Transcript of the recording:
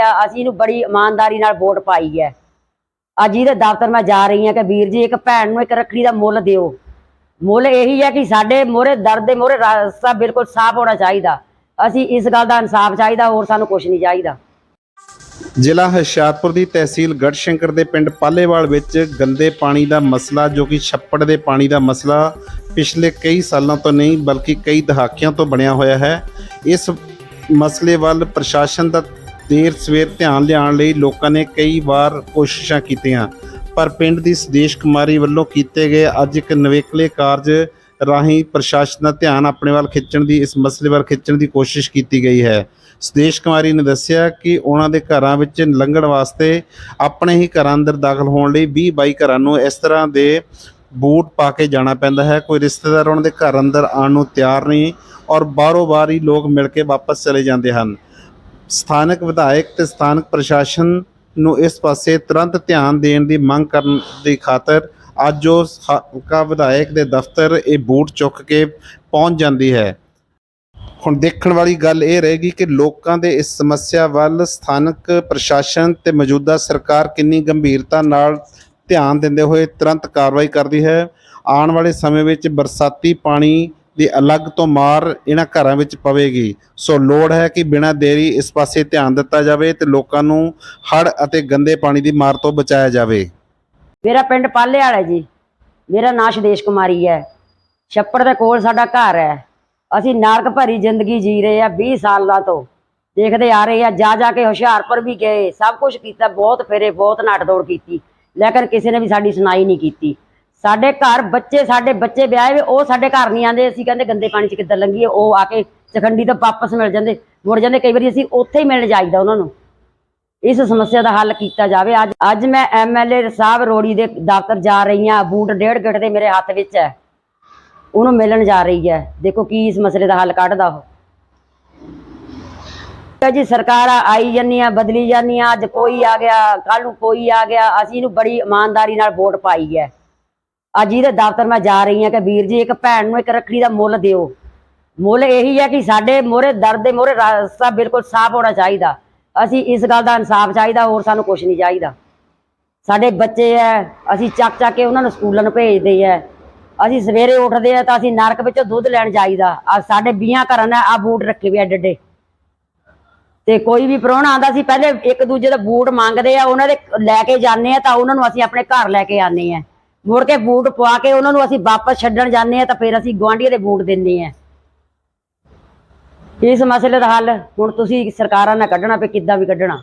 ਅਸੀਂ ਇਹਨੂੰ ਬੜੀ ਇਮਾਨਦਾਰੀ ਨਾਲ ਵੋਟ ਪਾਈ ਹੈ। ਅੱਜ ਇਹਦੇ ਦਫ਼ਤਰ ਮੈਂ ਜਾ ਰਹੀ ਹਾਂ ਕਿ ਵੀਰ ਜੀ, ਇੱਕ ਭੈਣ ਨੂੰ ਇੱਕ ਰੱਖੜੀ ਦਾ ਮੁੱਲ ਦਿਓ। ਮੁੱਲ ਇਹੀ ਹੈ ਕਿ ਸਾਡੇ ਮੋਰੇ ਦਰਦ ਦੇ ਮੋਰੇ ਰਸਤਾ ਬਿਲਕੁਲ ਸਾਫ਼ ਹੋਣਾ ਚਾਹੀਦਾ। ਅਸੀਂ ਇਸ ਗੱਲ ਦਾ ਇਨਸਾਫ ਚਾਹੀਦਾ, ਹੋਰ ਸਾਨੂੰ ਕੁਝ ਨਹੀਂ ਚਾਹੀਦਾ। ਜ਼ਿਲ੍ਹਾ ਹੁਸ਼ਿਆਰਪੁਰ ਦੀ ਤਹਿਸੀਲ ਗੜਸ਼ੰਕਰ ਦੇ ਪਿੰਡ ਪਾਲੇਵਾਲ ਵਿੱਚ ਗੰਦੇ ਪਾਣੀ ਦਾ ਮਸਲਾ, ਜੋ ਕਿ ਛੱਪੜ ਦੇ ਪਾਣੀ ਦਾ ਮਸਲਾ, ਪਿਛਲੇ ਕਈ ਸਾਲਾਂ ਤੋਂ ਨਹੀਂ, ਬਲਕਿ ਕਈ ਦਹਾਕਿਆਂ ਤੋਂ ਬਣਿਆ ਹੋਇਆ ਹੈ। ਇਸ ਮਸਲੇ ਵੱਲ ਪ੍ਰਸ਼ਾਸਨ ਦਾ ਦੇਰ ਸਵੇਰ ਧਿਆਨ ਲਿਆਉਣ ਲਈ ਲੋਕਾਂ ਨੇ ਕਈ ਵਾਰ ਕੋਸ਼ਿਸ਼ਾਂ ਕੀਤੀਆਂ। ਪਰ ਪਿੰਡ ਦੀ ਸਦੇਸ਼ ਕੁਮਾਰੀ ਵੱਲੋਂ ਕੀਤੇ ਗਏ ਅੱਜ ਇੱਕ ਨਵੇਕਲੇ ਕਾਰਜ ਰਾਹੀਂ ਪ੍ਰਸ਼ਾਸਨ ਦਾ ਧਿਆਨ ਆਪਣੇ ਵੱਲ ਖਿੱਚਣ ਦੀ, ਇਸ ਮਸਲੇ ਵੱਲ ਖਿੱਚਣ ਦੀ ਕੋਸ਼ਿਸ਼ ਕੀਤੀ ਗਈ ਹੈ। ਸਦੇਸ਼ ਕੁਮਾਰੀ ਨੇ ਦੱਸਿਆ ਕਿ ਉਹਨਾਂ ਦੇ ਘਰਾਂ ਵਿੱਚ ਲੰਘਣ ਵਾਸਤੇ ਆਪਣੇ ਹੀ ਘਰਾਂ ਅੰਦਰ ਦਾਖਲ ਹੋਣ ਲਈ 20 22 ਘਰਾਂ ਨੂੰ ਇਸ ਤਰ੍ਹਾਂ ਦੇ ਬੂਟ ਪਾ ਕੇ ਜਾਣਾ ਪੈਂਦਾ ਹੈ। ਕੋਈ ਰਿਸ਼ਤੇਦਾਰ ਉਹਨਾਂ ਦੇ ਘਰ ਅੰਦਰ ਆਉਣ ਨੂੰ ਤਿਆਰ ਨਹੀਂ ਔਰ ਬਾਹਰੋਂ ਬਾਹਰ ਹੀ ਲੋਕ ਮਿਲ ਕੇ ਵਾਪਸ ਚਲੇ ਜਾਂਦੇ ਹਨ। ਸਥਾਨਕ ਵਿਧਾਇਕ ਤੇ ਸਥਾਨਕ ਪ੍ਰਸ਼ਾਸਨ ਨੂੰ ਇਸ ਪਾਸੇ ਤੁਰੰਤ ਧਿਆਨ ਦੇਣ ਦੀ ਮੰਗ ਕਰਨ ਦੀ ਖਾਤਰ ਅੱਜ ਉਹ ਹਲਕਾ ਵਿਧਾਇਕ ਦੇ ਦਫ਼ਤਰ ਇਹ ਬੂਟ ਚੁੱਕ ਕੇ ਪਹੁੰਚ ਜਾਂਦੀ ਹੈ। ਹੁਣ ਦੇਖਣ ਵਾਲੀ ਗੱਲ ਇਹ ਰਹੇਗੀ ਕਿ ਲੋਕਾਂ ਦੇ ਇਸ ਸਮੱਸਿਆ ਵੱਲ ਸਥਾਨਕ ਪ੍ਰਸ਼ਾਸਨ ਤੇ ਮੌਜੂਦਾ ਸਰਕਾਰ ਕਿੰਨੀ ਗੰਭੀਰਤਾ ਨਾਲ ਧਿਆਨ ਦਿੰਦੇ ਹੋਏ ਤੁਰੰਤ ਕਾਰਵਾਈ ਕਰਦੀ ਹੈ। ਆਉਣ ਵਾਲੇ ਸਮੇਂ ਵਿੱਚ ਬਰਸਾਤੀ ਪਾਣੀ ਦੀ ਅਲੱਗ ਤੋਂ ਮਾਰ ਇਹਨਾਂ ਘਰਾਂ ਵਿੱਚ ਪਵੇਗੀ। ਸੋ ਲੋੜ ਹੈ ਕਿ ਬਿਨਾਂ ਦੇਰੀ ਇਸ ਪਾਸੇ ਧਿਆਨ ਦਿੱਤਾ ਜਾਵੇ ਤੇ ਲੋਕਾਂ ਨੂੰ ਹੜ੍ਹ ਅਤੇ ਗੰਦੇ ਪਾਣੀ ਦੀ ਮਾਰ ਤੋਂ ਬਚਾਇਆ ਜਾਵੇ। ਮੇਰਾ ਪਿੰਡ ਪਾਲੇ ਵਾਲਾ ਜੀ। ਮੇਰਾ ਨਾਂ ਸ਼ਦੇਸ਼ ਕੁਮਾਰੀ ਹੈ। ਛੱਪੜ ਦੇ ਕੋਲ ਸਾਡਾ ਘਰ ਹੈ। ਅਸੀਂ ਨਾਰਕ ਭਰੀ ਜ਼ਿੰਦਗੀ ਜੀ ਰਹੇ ਆ 20 ਸਾਲਾਂ ਤੋਂ। ਦੇਖਦੇ ਆ ਰਹੇ ਆ ਜਾ ਜਾ ਕੇ ਹੁਸ਼ਿਆਰਪੁਰ ਵੀ ਗਏ, ਸਭ ਕੁਝ ਕੀਤਾ, ਬਹੁਤ ਫੇਰੇ, ਬਹੁਤ ਨੱਠ ਦੌੜ ਕੀਤੀ। ਲੇਕਿਨ ਕਿਸੇ ਨੇ ਵੀ ਸਾਡੀ ਸੁਣਾਈ ਨਹੀਂ ਕੀਤੀ। ਸਾਡੇ ਘਰ ਬੱਚੇ, ਸਾਡੇ ਬੱਚੇ ਵਿਆਹੇ ਵੇ ਉਹ ਸਾਡੇ ਘਰ ਨਹੀਂ ਆਂਦੇ ਅਸੀਂ ਕਹਿੰਦੇ, ਗੰਦੇ ਪਾਣੀ 'ਚ ਕਿੱਦਾਂ ਲੰਘੀਏ? ਉਹ ਆ ਕੇ ਚਖੰਡੀ ਤੋਂ ਵਾਪਸ ਮਿਲ ਜਾਂਦੇ। ਮੁੜ ਜਾਂਦੇ। ਕਈ ਵਾਰੀ ਅਸੀਂ ਉੱਥੇ ਹੀ ਮਿਲਣ ਜਾਈਦਾ ਉਹਨਾਂ ਨੂੰ। ਇਸ ਸਮੱਸਿਆ ਦਾ ਹੱਲ ਕੀਤਾ ਜਾਵੇ। ਅੱਜ ਅੱਜ ਮੈਂ ਐਮਐਲਏ ਸਾਹਿਬ ਰੋੜੀ ਦੇ ਦਫ਼ਤਰ ਜਾ ਰਹੀ ਹਾਂ। ਬੂਟ ਡੇਢ ਗਿੱਟ ਦੇ ਮੇਰੇ ਹੱਥ ਵਿੱਚ ਹੈ। ਉਹਨੂੰ ਮਿਲਣ ਜਾ ਰਹੀ ਹੈ। ਦੇਖੋ ਕੀ ਇਸ ਮਸਲੇ ਦਾ ਹੱਲ ਕੱਢਦਾ ਉਹ। ਜੀ, ਸਰਕਾਰਾਂ ਆਈ ਜਾਂਦੀਆਂ ਬਦਲੀ ਜਾਂਦੀਆਂ ਅੱਜ ਕੋਈ ਆ ਗਿਆ ਕੱਲ ਨੂੰ ਕੋਈ ਆ ਗਿਆ। ਅਸੀਂ ਇਹਨੂੰ ਬੜੀ ਇਮਾਨਦਾਰੀ ਨਾਲ ਵੋਟ ਪਾਈ ਹੈ। ਅੱਜ ਇਹਦੇ ਦਫ਼ਤਰ ਮੈਂ ਜਾ ਰਹੀ ਹਾਂ ਕਿ ਵੀਰ ਜੀ, ਇੱਕ ਭੈਣ ਨੂੰ ਇੱਕ ਰੱਖੜੀ ਦਾ ਮੁੱਲ ਦਿਓ। ਮੁੱਲ ਇਹੀ ਹੈ ਕਿ ਸਾਡੇ ਮੋਰੇ ਦਰਦ ਦੇ ਮੋਰੇ ਰਸਤਾ ਬਿਲਕੁਲ ਸਾਫ਼ ਹੋਣਾ ਚਾਹੀਦਾ। ਅਸੀਂ ਇਸ ਗੱਲ ਦਾ ਇਨਸਾਫ ਚਾਹੀਦਾ, ਹੋਰ ਸਾਨੂੰ ਕੁਝ ਨਹੀਂ ਚਾਹੀਦਾ। ਸਾਡੇ ਬੱਚੇ ਐ, ਅਸੀਂ ਚੱਕ ਚੱਕ ਕੇ ਉਹਨਾਂ ਨੂੰ ਸਕੂਲਾਂ ਨੂੰ ਭੇਜਦੇ ਐ। ਅਸੀਂ ਸਵੇਰੇ ਉੱਠਦੇ ਆ ਤਾਂ ਅਸੀਂ ਨਰਕ ਵਿੱਚੋਂ ਦੁੱਧ ਲੈਣ ਜਾਈਦਾ। ਆ ਸਾਡੇ 20 ਘਰਾਂ ਨੇ ਆ ਬੂਟ ਰੱਖੇ ਵੀ ਐਡੇ ਡੱਡੇ। ਤੇ ਕੋਈ ਵੀ ਪ੍ਰਾਹੁਣਾ ਆਂਦਾ ਸੀ, ਪਹਿਲੇ ਇੱਕ ਦੂਜੇ ਦਾ ਬੂਟ ਮੰਗਦੇ ਆ, ਉਹਨਾਂ ਦੇ ਲੈ ਕੇ ਜਾਂਦੇ ਆ ਤਾਂ ਉਹਨਾਂ ਨੂੰ ਅਸੀਂ ਆਪਣੇ ਘਰ ਲੈ ਕੇ ਆਨੇ ਆ। ਮੁੜ ਕੇ ਬੂਟ ਪਵਾ ਕੇ ਉਹਨਾਂ ਨੂੰ ਅਸੀਂ ਵਾਪਸ ਛੱਡਣ ਜਾਂਦੇ ਆ ਤਾਂ ਫਿਰ ਅਸੀਂ ਗੁਆਂਢੀਆਂ ਦੇ ਬੂਟ ਦਿੰਦੇ ਆ ਇਸ ਮਸਲੇ ਦਾ ਹੱਲ ਹੁਣ ਤੁਸੀਂ ਸਰਕਾਰਾਂ ਨਾਲ ਕੱਢਣਾ ਪਏ ਕਿੱਦਾਂ ਵੀ ਕੱਢਣਾ।